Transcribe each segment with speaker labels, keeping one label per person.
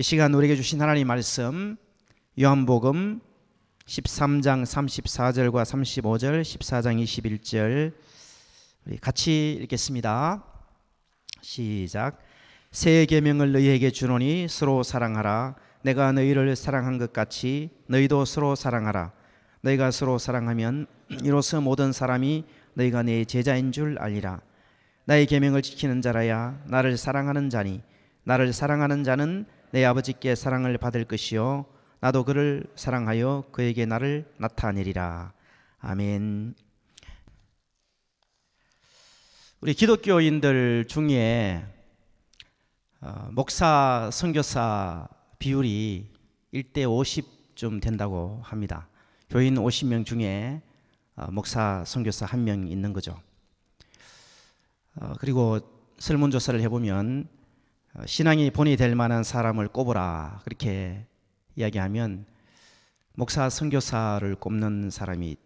Speaker 1: 이 시간 우리에게 주신 하나님 말씀 요한복음 13장 34절과 35절, 14장 21절 우리 같이 읽겠습니다. 시작. 새 계명을 너희에게 주노니 서로 사랑하라. 내가 너희를 사랑한 것 같이 너희도 서로 사랑하라. 너희가 서로 사랑하면 이로써 모든 사람이 너희가 내 제자인 줄 알리라. 나의 계명을 지키는 자라야 나를 사랑하는 자니 나를 사랑하는 자는 내 아버지께 사랑을 받을 것이요 나도 그를 사랑하여 그에게 나를 나타내리라. 아멘. 우리 기독교인들 중에 어, 목사 선교사 비율이 1대 50쯤 된다고 합니다. 교인 50명 중에 어, 목사 선교사 한 명 있는 거죠. 어, 그리고 설문조사를 해보면 어, 신앙이 본이 될 만한 사람을 꼽으라 그렇게 이야기하면 목사 선교사를 꼽는 사람이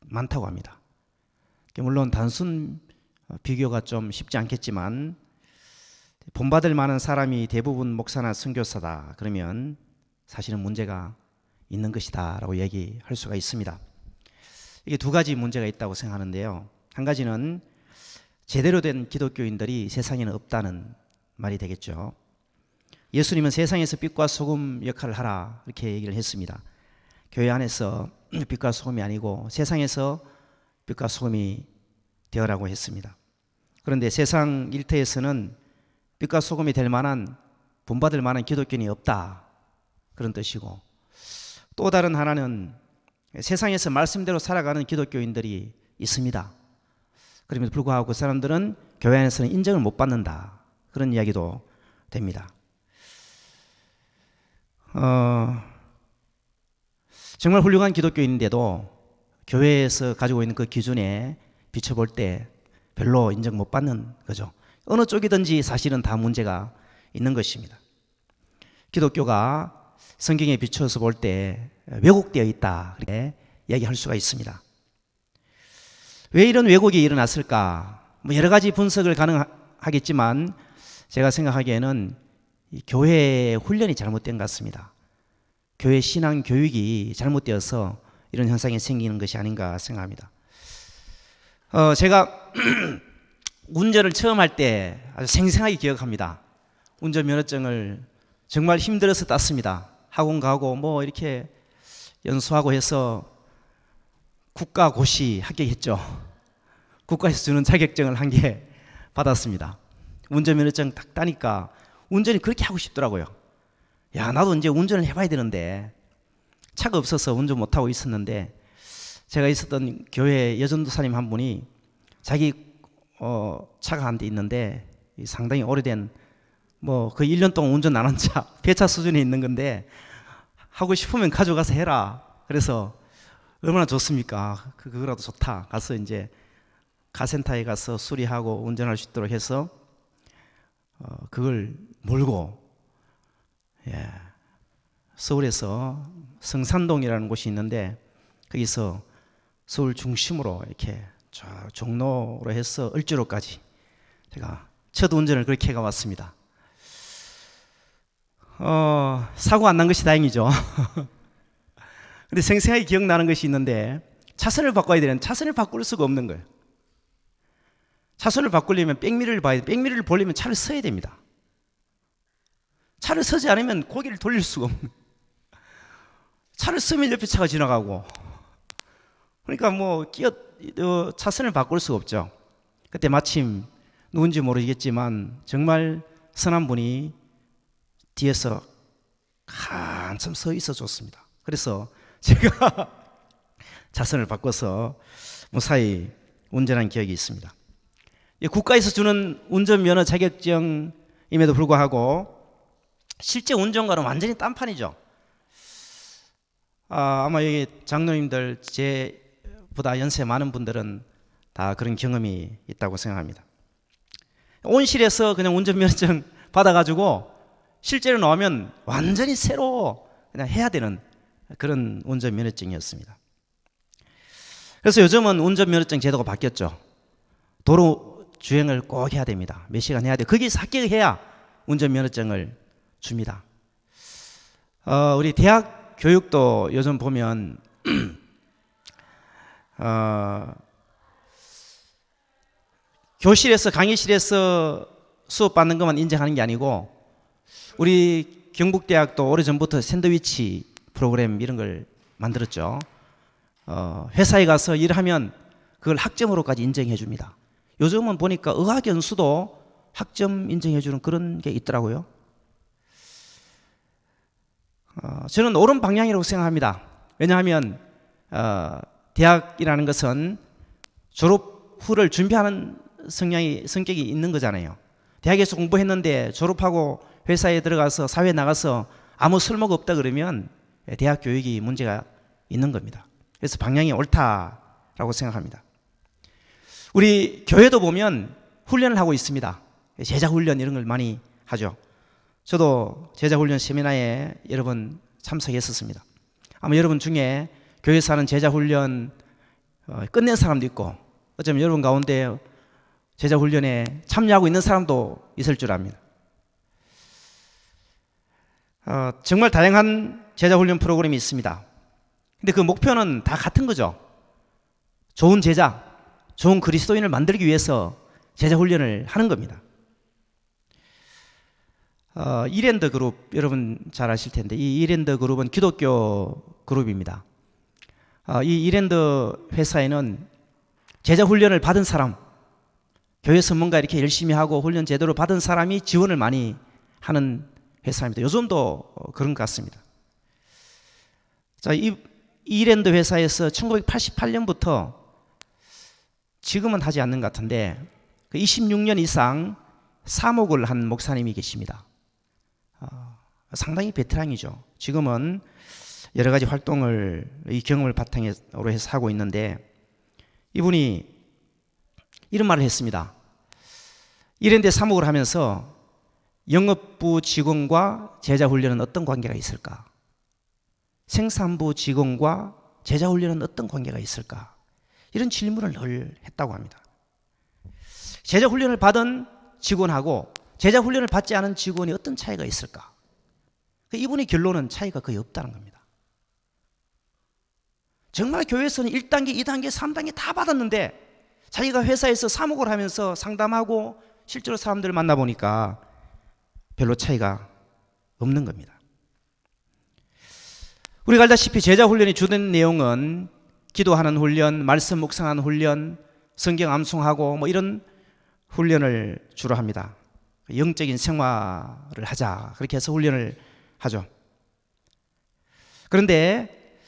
Speaker 1: 많다고 합니다. 물론 단순 비교가 좀 쉽지 않겠지만 본받을 만한 사람이 대부분 목사나 선교사다 그러면 사실은 문제가 있는 것이다라고 얘기할 수가 있습니다. 이게 두 가지 문제가 있다고 생각하는데요. 한 가지는 제대로 된 기독교인들이 세상에는 없다는 말이 되겠죠. 예수님은 세상에서 빛과 소금 역할을 하라 이렇게 얘기를 했습니다. 교회 안에서 빛과 소금이 아니고 세상에서 빛과 소금이 되어라고 했습니다. 그런데 세상 일터에서는 빛과 소금이 될 만한 본받을 만한 기독교인이 없다 그런 뜻이고 또 다른 하나는 세상에서 말씀대로 살아가는 기독교인들이 있습니다. 그럼에도 불구하고 그 사람들은 교회 안에서는 인정을 못 받는다. 그런 이야기도 됩니다. 어, 정말 훌륭한 기독교인인데도 교회에서 가지고 있는 그 기준에 비춰볼 때 별로 인정 못 받는 거죠. 어느 쪽이든지 사실은 다 문제가 있는 것입니다. 기독교가 성경에 비춰서 볼 때 왜곡되어 있다. 그렇게 이야기할 수가 있습니다. 왜 이런 왜곡이 일어났을까? 뭐 여러 가지 분석을 가능하겠지만 제가 생각하기에는 교회의 훈련이 잘못된 것 같습니다. 교회 신앙 교육이 잘못되어서 이런 현상이 생기는 것이 아닌가 생각합니다. 어, 제가 운전을 처음 할 때 아주 생생하게 기억합니다. 운전면허증을 정말 힘들어서 땄습니다. 학원 가고 뭐 이렇게 연수하고 해서 국가고시 합격했죠. 국가에서 주는 자격증을 한 개 받았습니다. 운전면허증 딱 따니까 운전이 그렇게 하고 싶더라고요. 야, 나도 이제 운전을 해봐야 되는데 차가 없어서 운전 못하고 있었는데 제가 있었던 교회 여전도사님 한 분이 자기 어, 차가 한 대 있는데 상당히 오래된 뭐그 1년 동안 운전 안 한 차, 배차 수준에 있는 건데 하고 싶으면 가져가서 해라. 그래서 얼마나 좋습니까? 그, 그거라도 좋다. 가서 이제 가센터에 가서 수리하고 운전할 수 있도록 해서 어, 그걸 몰고 예, 서울에서 성산동이라는 곳이 있는데 거기서 서울 중심으로 이렇게 저 종로로 해서 을지로까지 제가 첫 운전을 그렇게 해가 왔습니다. 어, 사고 안 난 것이 다행이죠. 근데 생생하게 기억나는 것이 있는데 차선을 바꿔야 되는 차선을 바꿀 수가 없는 거예요. 차선을 바꾸려면 백미를 봐야 돼. 백미를 보려면 차를 서야 됩니다. 차를 서지 않으면 고개를 돌릴 수가 없는. 차를 서면 옆에 차가 지나가고. 그러니까 뭐 끼어 어, 차선을 바꿀 수가 없죠. 그때 마침 누군지 모르겠지만 정말 선한 분이 뒤에서 한참 서 있어 줬습니다. 그래서 제가 자선을 바꿔서 무사히 운전한 기억이 있습니다. 국가에서 주는 운전면허 자격증임에도 불구하고 실제 운전과는 완전히 딴판이죠. 아, 마 여기 장로님들 제보다 연세 많은 분들은 다 그런 경험이 있다고 생각합니다. 온실에서 그냥 운전면허증 받아가지고 실제로 나오면 완전히 새로 그냥 해야 되는 그런 운전면허증이었습니다. 그래서 요즘은 운전면허증 제도가 바뀌었죠. 도로 주행을 꼭 해야 됩니다. 몇 시간 해야 돼. 거기서 합격해야 운전면허증을 줍니다. 어, 우리 대학 교육도 요즘 보면 어, 교실에서 강의실에서 수업 받는 것만 인정하는 게 아니고 우리 경북대학도 오래전부터 샌드위치 프로그램 이런 걸 만들었죠. 어, 회사에 가서 일하면 그걸 학점으로까지 인정해 줍니다. 요즘은 보니까 의학연수도 학점 인정해 주는 그런 게 있더라고요. 어, 저는 옳은 방향이라고 생각합니다. 왜냐하면 어, 대학이라는 것은 졸업 후를 준비하는 성향이 성격이 있는 거잖아요. 대학에서 공부했는데 졸업하고 회사에 들어가서 사회에 나가서 아무 쓸모가 없다 그러면 대학 교육이 문제가 있는 겁니다. 그래서 방향이 옳다라고 생각합니다. 우리 교회도 보면 훈련을 하고 있습니다. 제자 훈련 이런 걸 많이 하죠. 저도 제자 훈련 세미나에 여러 번 참석했었습니다. 아마 여러분 중에 교회에서 하는 제자 훈련 어, 끝낸 사람도 있고 어쩌면 여러분 가운데 제자 훈련에 참여하고 있는 사람도 있을 줄 압니다. 어, 정말 다양한 제자 훈련 프로그램이 있습니다. 근데 그 목표는 다 같은 거죠. 좋은 제자, 좋은 그리스도인을 만들기 위해서 제자 훈련을 하는 겁니다. 어, 이랜드 그룹 여러분 잘 아실 텐데 이 이랜드 그룹은 기독교 그룹입니다. 어, 이 이랜드 회사에는 제자 훈련을 받은 사람, 교회에서 뭔가 이렇게 열심히 하고 훈련 제대로 받은 사람이 지원을 많이 하는 회사입니다. 요즘도 어, 그런 것 같습니다. 자, 이 이랜드 회사에서 1988년부터 지금은 하지 않는 것 같은데 26년 그 이상 사목을 한 목사님이 계십니다. 어, 상당히 베테랑이죠. 지금은 여러 가지 활동을 이 경험을 바탕으로 해서 하고 있는데 이분이 이런 말을 했습니다. 이런데 사목을 하면서 영업부 직원과 제자 훈련은 어떤 관계가 있을까? 생산부 직원과 제자 훈련은 어떤 관계가 있을까? 이런 질문을 늘 했다고 합니다. 제자 훈련을 받은 직원하고 제자 훈련을 받지 않은 직원이 어떤 차이가 있을까? 그 이분의 결론은 차이가 거의 없다는 겁니다. 정말 교회에서는 1단계, 2단계, 3단계 다 받았는데 자기가 회사에서 사목을 하면서 상담하고 실제로 사람들을 만나보니까 별로 차이가 없는 겁니다. 우리가 알다시피 제자 훈련이 주된 내용은 기도하는 훈련, 말씀 묵상하는 훈련, 성경 암송하고 뭐 이런 훈련을 주로 합니다. 영적인 생활을 하자. 그렇게 해서 훈련을 하죠. 그런데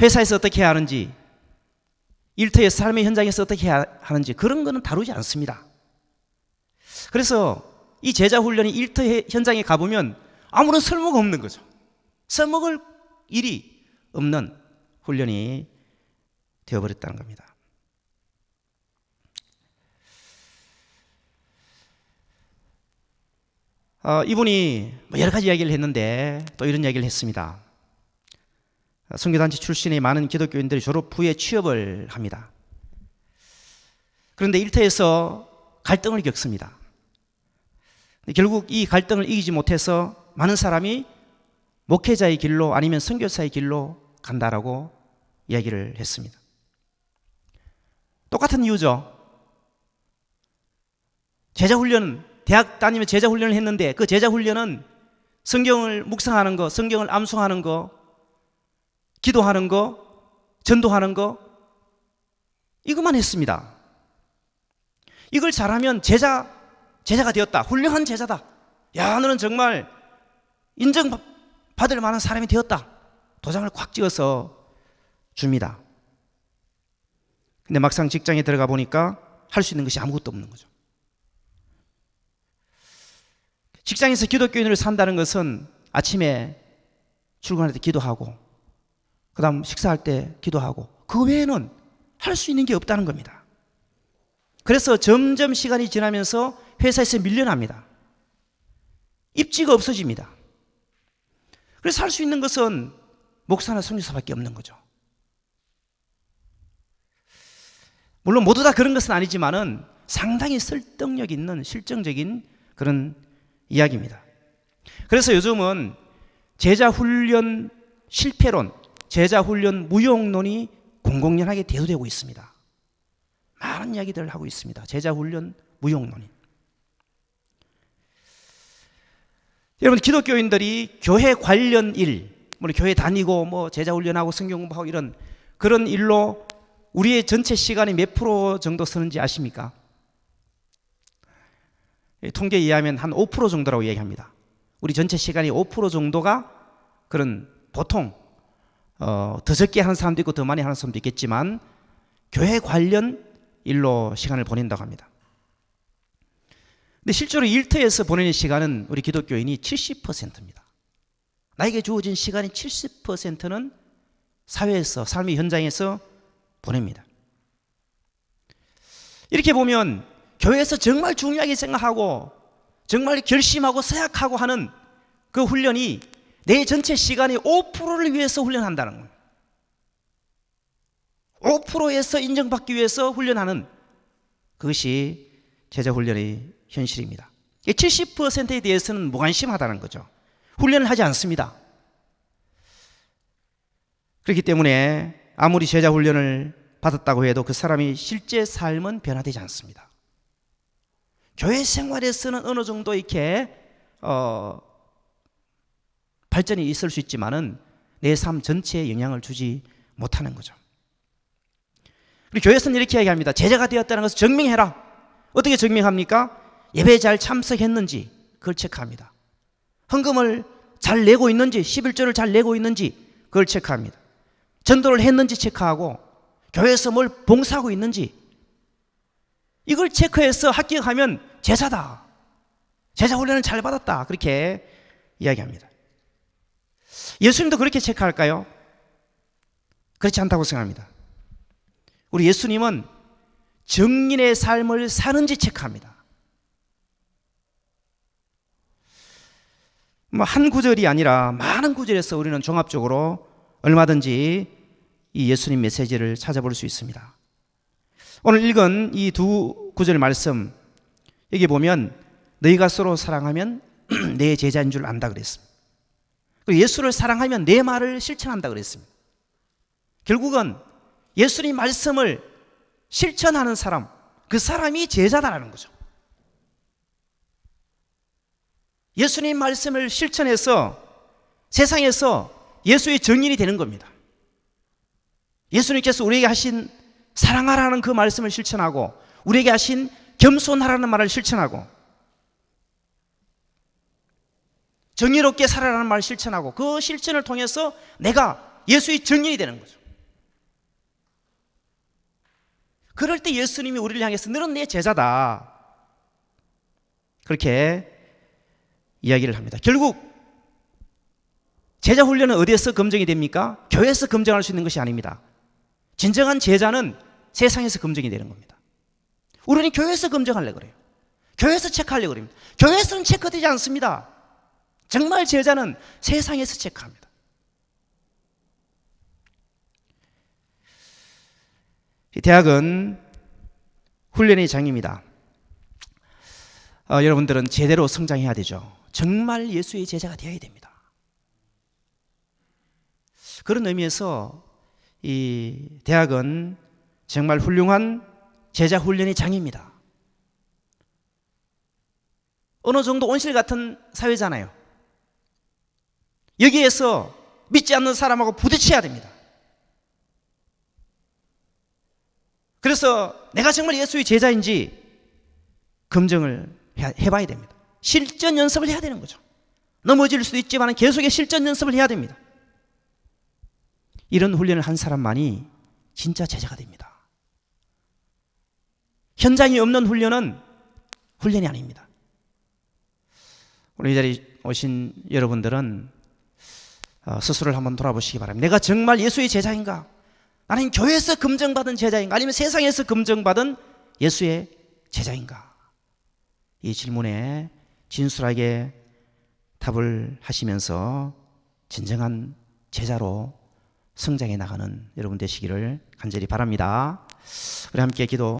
Speaker 1: 회사에서 어떻게 하는지, 일터에서 삶의 현장에서 어떻게 하는지 그런 거는 다루지 않습니다. 그래서 이 제자 훈련이 일터 현장에 가보면 아무런 쓸모가 없는 거죠. 써먹을 일이 없는 훈련이 되어버렸다는 겁니다. 어, 이분이 뭐 여러 가지 이야기를 했는데 또 이런 이야기를 했습니다. 성교단체 출신의 많은 기독교인들이 졸업 후에 취업을 합니다. 그런데 일터에서 갈등을 겪습니다. 결국 이 갈등을 이기지 못해서 많은 사람이 목회자의 길로 아니면 선교사의 길로 간다라고 이야기를 했습니다. 똑같은 이유죠. 제자 훈련, 대학 다니면 제자 훈련을 했는데 그 제자 훈련은 성경을 묵상하는 거, 성경을 암송하는 거, 기도하는 거, 전도하는 거, 이것만 했습니다. 이걸 잘하면 제자, 제자가 되었다. 훌륭한 제자다. 야, 너는 정말 인정받을 만한 사람이 되었다. 도장을 꽉 찍어서 줍니다. 근데 막상 직장에 들어가 보니까 할 수 있는 것이 아무것도 없는 거죠. 직장에서 기독교인으로 산다는 것은 아침에 출근할 때 기도하고 그 다음 식사할 때 기도하고 그 외에는 할 수 있는 게 없다는 겁니다. 그래서 점점 시간이 지나면서 회사에서 밀려납니다. 입지가 없어집니다. 그래서 할 수 있는 것은 목사나 성교사밖에 없는 거죠. 물론 모두 다 그런 것은 아니지만은 상당히 설득력 있는 실정적인 그런 이야기입니다. 그래서 요즘은 제자 훈련 실패론, 제자 훈련 무용론이 공공연하게 대두되고 있습니다. 많은 이야기들을 하고 있습니다. 제자 훈련 무용론이. 여러분 기독교인들이 교회 관련 일, 뭐 교회 다니고 뭐 제자 훈련하고 성경 공부하고 이런 그런 일로 우리의 전체 시간이 몇 프로 정도 쓰는지 아십니까? 통계에 의하면 한 5% 정도라고 얘기합니다. 우리 전체 시간이 5% 정도가 그런 보통 어, 더 적게 하는 사람도 있고 더 많이 하는 사람도 있겠지만 교회 관련 일로 시간을 보낸다고 합니다. 근데 실제로 일터에서 보내는 시간은 우리 기독교인이 70%입니다. 나에게 주어진 시간의 70%는 사회에서 삶의 현장에서 보냅니다. 이렇게 보면 교회에서 정말 중요하게 생각하고 정말 결심하고 생각하고 하는 그 훈련이 내 전체 시간의 5%를 위해서 훈련한다는 겁니다. 5%에서 인정받기 위해서 훈련하는 그것이 제자 훈련의 현실입니다. 70%에 대해서는 무관심하다는 거죠. 훈련을 하지 않습니다. 그렇기 때문에 아무리 제자 훈련을 받았다고 해도 그 사람이 실제 삶은 변화되지 않습니다. 교회 생활에서는 어느 정도 이렇게 어, 발전이 있을 수 있지만은 내 삶 전체에 영향을 주지 못하는 거죠. 우리 교회에서는 이렇게 얘기합니다. 제자가 되었다는 것을 증명해라. 어떻게 증명합니까? 예배 잘 참석했는지 그걸 체크합니다. 헌금을 잘 내고 있는지, 11조를 잘 내고 있는지 그걸 체크합니다. 전도를 했는지 체크하고 교회에서 뭘 봉사하고 있는지 이걸 체크해서 합격하면 제자다. 제자 훈련을 잘 받았다. 그렇게 이야기합니다. 예수님도 그렇게 체크할까요? 그렇지 않다고 생각합니다. 우리 예수님은 정인의 삶을 사는지 체크합니다. 뭐 한 구절이 아니라 많은 구절에서 우리는 종합적으로 얼마든지 이 예수님 메시지를 찾아볼 수 있습니다. 오늘 읽은 이 두 구절 말씀 여기 보면 너희가 서로 사랑하면 내 제자인 줄 안다 그랬습니다. 예수를 사랑하면 내 말을 실천한다 그랬습니다. 결국은 예수님 말씀을 실천하는 사람, 그 사람이 제자다라는 거죠. 예수님 말씀을 실천해서 세상에서 예수의 정인이 되는 겁니다. 예수님께서 우리에게 하신 사랑하라는 그 말씀을 실천하고 우리에게 하신 겸손하라는 말을 실천하고 정의롭게 살아라는 말을 실천하고 그 실천을 통해서 내가 예수의 정인이 되는 거죠. 그럴 때 예수님이 우리를 향해서 너는 내 제자다. 그렇게 이야기를 합니다. 결국 제자 훈련은 어디에서 검증이 됩니까? 교회에서 검증할 수 있는 것이 아닙니다. 진정한 제자는 세상에서 검증이 되는 겁니다. 우리는 교회에서 검증하려고 그래요. 교회에서 체크하려고 그럽니다. 교회에서는 체크되지 않습니다. 정말 제자는 세상에서 체크합니다. 대학은 훈련의 장입니다. 어, 여러분들은 제대로 성장해야 되죠. 정말 예수의 제자가 되어야 됩니다. 그런 의미에서 이 대학은 정말 훌륭한 제자 훈련의 장입니다. 어느 정도 온실 같은 사회잖아요. 여기에서 믿지 않는 사람하고 부딪혀야 됩니다. 그래서 내가 정말 예수의 제자인지 검증을 해봐야 됩니다. 실전 연습을 해야 되는 거죠. 넘어질 수도 있지만 계속의 실전 연습을 해야 됩니다. 이런 훈련을 한 사람만이 진짜 제자가 됩니다. 현장이 없는 훈련은 훈련이 아닙니다. 오늘 이 자리 오신 여러분들은 어, 스스로를 한번 돌아보시기 바랍니다. 내가 정말 예수의 제자인가? 나는 교회에서 검증받은 제자인가? 아니면 세상에서 검증받은 예수의 제자인가? 이 질문에 진솔하게 답을 하시면서 진정한 제자로 성장해 나가는 여러분 되시기를 간절히 바랍니다. 우리 함께 기도